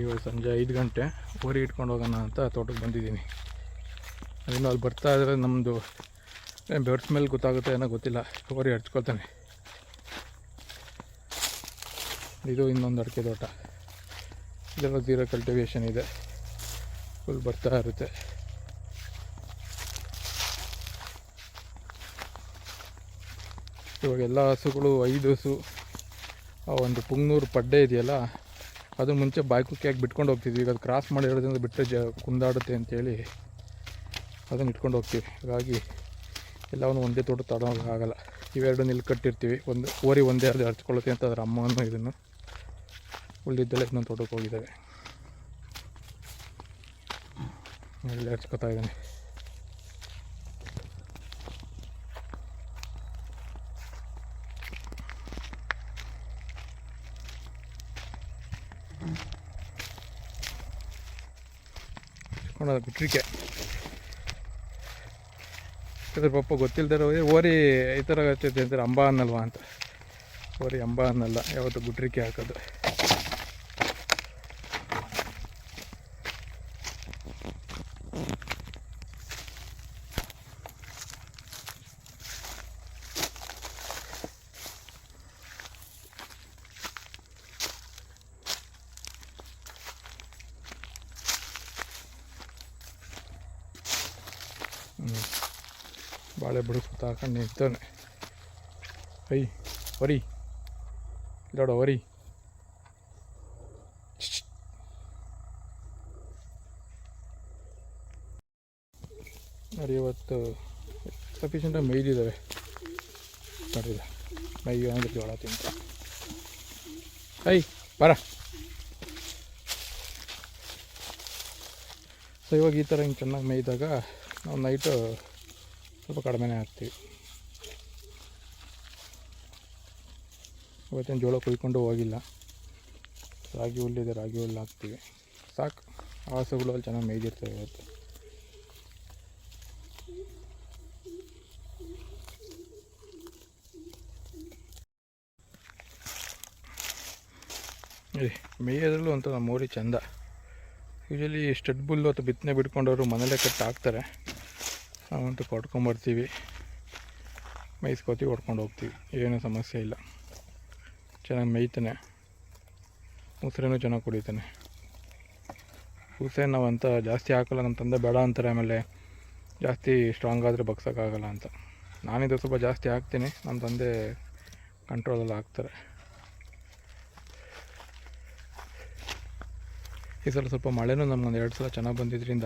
ಇವಾಗ ಸಂಜೆ ಐದು ಗಂಟೆ ಊರಿ ಇಟ್ಕೊಂಡು ಹೋಗೋಣ ಅಂತ ತೋಟಕ್ಕೆ ಬಂದಿದ್ದೀನಿ. ಅದನ್ನು ಅಲ್ಲಿ ಬರ್ತಾ ಇದ್ರೆ ನಮ್ಮದು ಬೆವ್ರ ಸ್ಮೆಲ್ ಗೊತ್ತಾಗುತ್ತೆ ಏನೋ ಗೊತ್ತಿಲ್ಲ. ಊರಿ ಹಚ್ಕೊಳ್ತಾನೆ ಇದು ಇನ್ನೊಂದು ಅಡಿಕೆ ತೋಟ. ಇದೆಲ್ಲ ಜೀರೋ ಕಲ್ಟಿವೇಷನ್ ಇದೆ. ಫುಲ್ ಬರ್ತಾ ಇರುತ್ತೆ. ಇವಾಗ ಎಲ್ಲ ಹಸುಗಳು ಐದು ಹಸು, ಆ ಒಂದು ಪುಂಗ್ನೂರು ಪಡ್ಡೆ ಇದೆಯಲ್ಲ ಅದು ಮುಂಚೆ ಬಾಯ್ಕುಕ್ಕಿಯಾಗಿ ಬಿಟ್ಕೊಂಡು ಹೋಗ್ತಿದ್ವಿ? ಈಗ ಅದು ಕ್ರಾಸ್ ಮಾಡಿರೋದ್ರಿಂದ ಬಿಟ್ಟರೆ ಜ ಕುಂದಾಡುತ್ತೆ ಅಂತೇಳಿ ಅದನ್ನು ಇಟ್ಕೊಂಡು ಹೋಗ್ತೀವಿ. ಹಾಗಾಗಿ ಎಲ್ಲವನ್ನು ಒಂದೇ ತೋಟ ಆಗಲ್ಲ. ಇವೆರಡು ನಿಲ್ ಕಟ್ಟಿರ್ತೀವಿ. ಒಂದು ಓರಿ ಒಂದೇ ಅದು ಹರ್ಚ್ಕೊಳ್ಳುತ್ತೆ ಅಂತ ಅದ್ರ ಅಮ್ಮನೂ ಇದನ್ನು ಉಳಿದಿದ್ದೆಲ್ಲ ಇನ್ನೊಂದು ತೋಟಕ್ಕೆ ಹೋಗಿದ್ದಾವೆ. ಇದ್ದೀನಿ ಇದ್ದಾನೆ. ಹಚ್ಕೊಂಡು ಬಿಟ್ರಿಕೆ ಇದ್ರ ಪಾಪ ಗೊತ್ತಿಲ್ದಿರೋ ಓರಿ ಈ ಥರ ಹಚ್ಚಿದ್ದೆ ಅಂತಾರೆ, ಅಂಬ ಅನ್ನಲ್ವಾ ಅಂತ. ಓರಿ ಅಂಬಾ ಅನ್ನಲ್ಲ, ಯಾವತ್ತು ಗುಟ್ರಿಕೆ ಹಾಕೋದು. ಬಾಳೆ ಬಿಡು ಸುತ್ತ ಹಾಕೊಂಡು ನಿಂತಾನೆ. ಐ ವರಿ ಇಲ್ಲೋಡ ವರಿ ನೋಡಿ ಇವತ್ತು ಸಫಿಷಿಯಂಟಾಗಿ ಮೈದಿದ್ದಾವೆ ನೋಡಿಲ್ಲ ಮೈ ಅಂದ್ರೆ ಜೋಳ ತಿಂತ ಐ, ಬರ. ಸೊ ಇವಾಗ ಈ ಥರ ಹಿಂಗೆ ಚೆನ್ನಾಗಿ ಮೇಯ್ದಾಗ ನಾವು ನೈಟು ಸ್ವಲ್ಪ ಕಡಿಮೆನೇ ಹಾಕ್ತೀವಿ. ಇವತ್ತೇನು ಜೋಳ ಕುಯ್ಕೊಂಡು ಹೋಗಿಲ್ಲ. ರಾಗಿ ಹುಲ್ಲಿದೆ ರಾಗಿ ಹುಲ್ಲು ಹಾಕ್ತೀವಿ. ಸಾಕು. ಹಸುಗಳು ಅಲ್ಲಿ ಚೆನ್ನಾಗಿ ಮೇಯ್ದಿರ್ತವೆ ಇವತ್ತು. ಮೇಯೋದ್ರಲ್ಲೂ ಅಂತ ನಮ್ಮ ಊರಿ ಚಂದ. ಯೂಶಲಿ ಸ್ಟಡ್ ಬುಲ್ಲು ಅಥವಾ ಬಿತ್ತನೆ ಬಿಟ್ಕೊಂಡವರು ಮನೇಲೇ ಕಟ್ಟಿ ಹಾಕ್ತಾರೆ. ನಾವಂತೂ ಕೊಟ್ಕೊಂಬರ್ತೀವಿ ಮೇಯಿಸ್ಕೋತೀವಿ ಹೊಡ್ಕೊಂಡು ಹೋಗ್ತೀವಿ. ಏನೂ ಸಮಸ್ಯೆ ಇಲ್ಲ. ಚೆನ್ನಾಗಿ ಮೇಯ್ತಾನೆ. ಉಸಿರೇನೂ ಚೆನ್ನಾಗಿ ಕುಡಿತಾನೆ. ಉಸಿರೇ ನಾವಂತ ಜಾಸ್ತಿ ಹಾಕಲ್ಲ ನಮ್ಮ ತಂದೆ ಬೇಡ ಅಂತಾರೆ. ಆಮೇಲೆ ಜಾಸ್ತಿ ಸ್ಟ್ರಾಂಗ್ ಆದರೆ ಬಗ್ಸೋಕ್ಕಾಗಲ್ಲ ಅಂತ. ನಾನಿದು ಸ್ವಲ್ಪ ಜಾಸ್ತಿ ಹಾಕ್ತೀನಿ. ನಮ್ಮ ತಂದೆ ಕಂಟ್ರೋಲಲ್ಲಿ ಹಾಕ್ತಾರೆ. ಈ ಸಲ ಸ್ವಲ್ಪ ಮಳೆನೂ ನಮ್ಗೊಂದು ಎರಡು ಸಲ ಚೆನ್ನಾಗಿ ಬಂದಿದ್ದರಿಂದ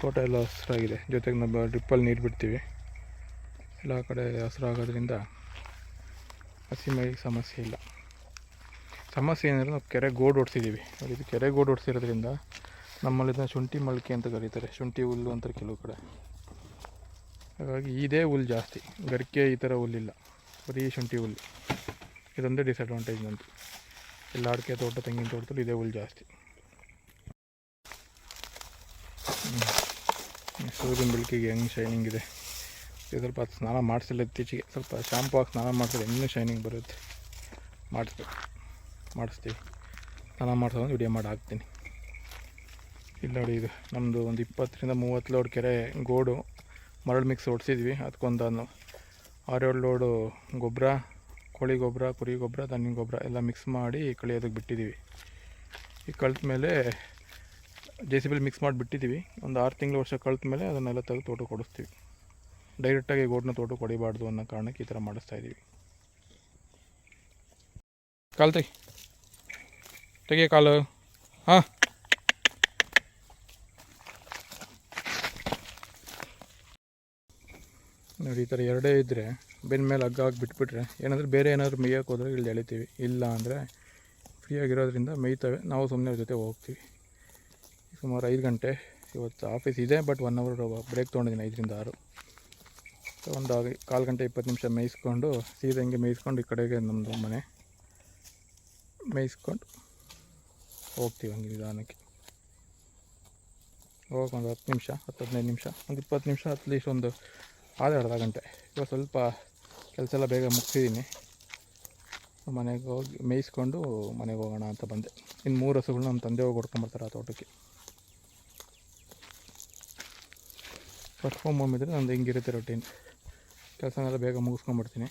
ತೋಟ ಎಲ್ಲ ಹಸಿರಾಗಿದೆ. ಜೊತೆಗೆ ನಮ್ಮ ಡ್ರಿಪ್ಪಲ್ಲಿ ನೀರು ಬಿಡ್ತೀವಿ. ಎಲ್ಲ ಕಡೆ ಹಸಿರಾಗೋದ್ರಿಂದ ಹಸಿ ಮೈಗೆ ಸಮಸ್ಯೆ ಇಲ್ಲ. ಸಮಸ್ಯೆ ಏನಂದರೆ ನಾವು ಕೆರೆ ಗೋಡ್ ಓಡಿಸಿದ್ದೀವಿ ಇದು ಕೆರೆ ಗೋಡ್ ಓಡಿಸಿರೋದ್ರಿಂದ ನಮ್ಮಲ್ಲಿ ಇದನ್ನ ಶುಂಠಿ ಮಳಕೆ ಅಂತ ಕರೀತಾರೆ. ಶುಂಠಿ ಹುಲ್ಲು ಅಂತಾರೆ ಕೆಲವು ಕಡೆ. ಹಾಗಾಗಿ ಇದೇ ಹುಲ್ಲು ಜಾಸ್ತಿ. ಗರಿಕೆ ಈ ಥರ ಹುಲ್ಲಿಲ್ಲ. ಬರೀ ಶುಂಠಿ ಹುಲ್ಲು. ಇದೊಂದೇ ಡಿಸ್ಅಡ್ವಾಂಟೇಜ್ ನಂತು ಎಲ್ಲ ಅಡಿಕೆ ತೋಟ, ತೆಂಗಿನ ತೋಟದಲ್ಲಿ ಇದೇ ಹುಲ್ಲು ಜಾಸ್ತಿ. ಸೂರ್ಯನ ಬೆಳಕಿಗೆ ಹೆಂಗೆ ಶೈನಿಂಗ್ ಇದೆ. ಸ್ವಲ್ಪ ಸ್ನಾನ ಮಾಡಿಸಿಲ್ಲ ಇತ್ತೀಚೆಗೆ. ಸ್ವಲ್ಪ ಶಾಂಪು ಹಾಕಿ ಸ್ನಾನ ಮಾಡಿಸಿದ್ರೆ ಇನ್ನೂ ಶೈನಿಂಗ್ ಬರುತ್ತೆ. ಮಾಡಿಸ್ಬೇಕು. ಮಾಡಿಸ್ತೀವಿ. ಸ್ನಾನ ಮಾಡಿಸೋದು ವಿಡಿಯೋ ಮಾಡಿ ಹಾಕ್ತೀನಿ. ಇಲ್ಲಿ ನೋಡಿ ಇದು. ನಮ್ಮದು ಒಂದು ಇಪ್ಪತ್ತರಿಂದ ಮೂವತ್ತು ಲೋಡ್ ಕೆರೆ ಗೋಡು. ಮರಳು ಮಿಕ್ಸ್ ಹೊಡ್ಸಿದ್ವಿ ಅದಕ್ಕೊಂದು ಆರೇಳು ಲೋಡು ಗೊಬ್ಬರ ಕೋಳಿ ಗೊಬ್ಬರ ಕುರಿ ಗೊಬ್ಬರ ದನಿನ ಗೊಬ್ಬರ ಎಲ್ಲ ಮಿಕ್ಸ್ ಮಾಡಿ ಕಳಿಯೋದಕ್ಕೆ ಬಿಟ್ಟಿದ್ದೀವಿ ಈ ಕಳೆದ ಮೇಲೆ ಜೆ ಸಿ ಬಿಲ್ ಮಿಕ್ಸ್ ಮಾಡಿಬಿಟ್ಟಿದ್ದೀವಿ. ಒಂದು ಆರು ತಿಂಗಳು ವರ್ಷ ಕಳೆದ ಮೇಲೆ ಅದನ್ನೆಲ್ಲ ತೆಗೆದು ತೋಟ ಕೊಡಿಸ್ತೀವಿ. ಡೈರೆಕ್ಟಾಗಿ ಗೋಡನ್ನ ತೋಟ ಕೊಡಿಬಾರ್ದು ಅನ್ನೋ ಕಾರಣಕ್ಕೆ ಈ ಥರ ಮಾಡಿಸ್ತಾ ಇದ್ದೀವಿ. ಕಾಲು ತೆಗಿ. ತೆಗಿಯ ಕಾಲು. ಹಾಂ. ನೋಡಿ, ಈ ಥರ ಎರಡೇ ಇದ್ದರೆ ಬೆನ್ನ ಮೇಲೆ ಹಗ್ಗ ಹಾಕಿ ಬಿಟ್ಬಿಟ್ರೆ ಏನಂದರೆ ಬೇರೆ ಏನಾದರೂ ಮೇಯೋಕ್ಕೆ ಹೋದ್ರೆ ಇಲ್ಲಿ ಎಳಿತೀವಿ. ಇಲ್ಲ ಅಂದರೆ ಫ್ರೀಯಾಗಿರೋದ್ರಿಂದ ಮೇಯ್ತವೆ. ನಾವು ಸುಮ್ಮನೆ ಜೊತೆ ಹೋಗ್ತೀವಿ. ಸುಮಾರು ಐದು ಗಂಟೆ ಇವತ್ತು ಆಫೀಸ್ ಇದೆ ಬಟ್ ಒನ್ ಅವರ್ ಬ್ರೇಕ್ ತೊಗೊಂಡಿದ್ದೀನಿ, ಐದರಿಂದ ಆರು. ಒಂದು ಕಾಲು ಗಂಟೆ ಇಪ್ಪತ್ತು ನಿಮಿಷ ಮೇಯಿಸ್ಕೊಂಡು ಸೀದಾ ಹಿಂಗೆ ಮೇಯಿಸ್ಕೊಂಡು ಈ ಕಡೆಗೆ ನಮ್ಮದು ಮನೆ ಮೇಯಿಸ್ಕೊಂಡು ಹೋಗ್ತೀವಿ ಹಂಗೆ ನಿಧಾನಕ್ಕೆ. ಹೋಗಿ ಒಂದು ಹತ್ತು ನಿಮಿಷ, ಹತ್ತು ಹದಿನೈದು ನಿಮಿಷ, ಒಂದು ಇಪ್ಪತ್ತು ನಿಮಿಷ ಅಟ್ಲೀಸ್ಟ್ ಒಂದು ಆದ ಅರ್ಧ ಗಂಟೆ. ಇವಾಗ ಸ್ವಲ್ಪ ಕೆಲಸ ಎಲ್ಲ ಬೇಗ ಮುಗಿಸಿದ್ದೀನಿ. ಮನೆಗೆ ಹೋಗಿ ಮೇಯಿಸ್ಕೊಂಡು ಮನೆಗೆ ಹೋಗೋಣ ಅಂತ ಬಂದೆ. ಇನ್ನು ಮೂರು ಹಸುಗಳು ನಮ್ಮ ತಂದೆ ಹೋಗಿ ಹೊಡ್ಕೊಂಬರ್ತಾರೆ ಆ ತೋಟಕ್ಕೆ. ವರ್ಕ್ ಫ್ರಮ್ ಹೋಮ್ ಇದ್ದರೆ ನಂದು ಹಿಂಗಿರುತ್ತೆ ರೊಟೀನ್ ಕೆಲಸನೆಲ್ಲ ಬೇಗ ಮುಗಿಸ್ಕೊಂಡ್ಬಿಡ್ತೀನಿ.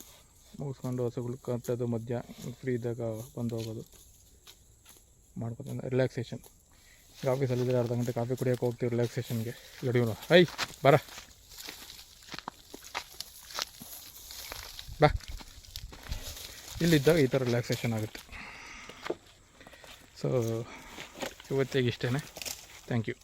ಮುಗಿಸ್ಕೊಂಡು ಹಸುಗಳು ಕಟ್ಟೋದು ಮಧ್ಯ ಫ್ರೀ ಇದ್ದಾಗ ಬಂದು ಹೋಗೋದು. ಮಾಡ್ಕೊತೀನಿ ರಿಲ್ಯಾಕ್ಸೇಷನ್ ಆಫೀಸಲ್ಲಿದ್ದರೆ ಅರ್ಧ ಗಂಟೆ ಕಾಫಿ ಕುಡಿಯೋಕೆ ಹೋಗ್ತೀವಿ ರಿಲ್ಯಾಕ್ಸೇಷನ್ಗೆ ಲಡಿಯೋ ಐ ಬರ. ಬಾ. ಇಲ್ಲಿದ್ದಾಗ ಈ ಥರ ರಿಲ್ಯಾಕ್ಸೇಷನ್ ಆಗುತ್ತೆ. ಸೊ ಇವತ್ತಿಗೆ ಇಷ್ಟೇ ಥ್ಯಾಂಕ್ ಯು